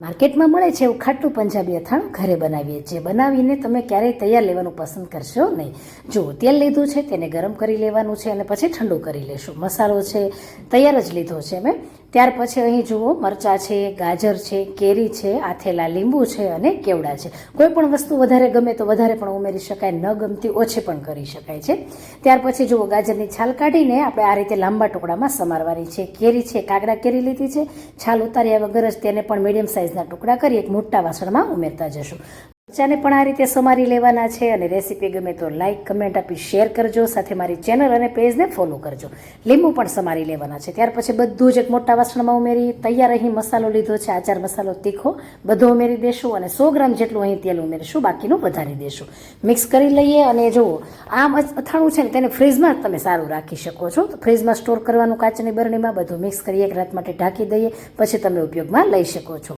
માર્કેટમાં મળે છે એવું ખાટું પંજાબી અથાણું ઘરે બનાવીએ છીએ. બનાવીને તમે ક્યારેય તૈયાર લેવાનું પસંદ કરશો નહીં. જો તેલ લીધું છે તેને ગરમ કરી લેવાનું છે અને પછી ઠંડુ કરી લેશું. મસાલો છે, તૈયાર જ લીધો છે મેં. ત્યાર પછી અહીં જુઓ, મરચાં છે, ગાજર છે, કેરી છે, આથેલા લીંબુ છે અને કેવડા છે. કોઈ પણ વસ્તુ વધારે ગમે તો વધારે પણ ઉમેરી શકાય, ન ગમતી ઓછી પણ કરી શકાય છે. ત્યાર પછી જુઓ, ગાજરની છાલ કાઢીને આપણે આ રીતે લાંબા ટુકડામાં સમારવાની છે. કેરી છે, કાગડા કેરી લીધી છે. છાલ ઉતાર્યા વગર જ તેને પણ મીડિયમ સાઇઝના ટુકડા કરી એક મોટા વાસણમાં ઉમેરતા જશું. મરચાને પણ આ રીતે સમારી લેવાના છે અને રેસીપી ગમે તો લાઇક કમેન્ટ આપી શેર કરજો. સાથે મારી ચેનલ અને પેજને ફોલો કરજો. લીંબુ પણ સમારી લેવાના છે. ત્યાર પછી બધું જ એક મોટા વાસણમાં ઉમેરી, તૈયાર અહીં મસાલો લીધો છે. આચાર મસાલો તીખો બધો ઉમેરી દેશું અને સો ગ્રામ જેટલું અહીં તેલ ઉમેરીશું. બાકીનું વધારી દેશું. મિક્સ કરી લઈએ અને જુઓ આમ અથાણું છે ને તેને ફ્રીજમાં તમે સારું રાખી શકો છો. તો ફ્રીજમાં સ્ટોર કરવાનું કાચની બરણીમાં બધું મિક્સ કરી એક રાત માટે ઢાંકી દઈએ. પછી તમે ઉપયોગમાં લઈ શકો છો.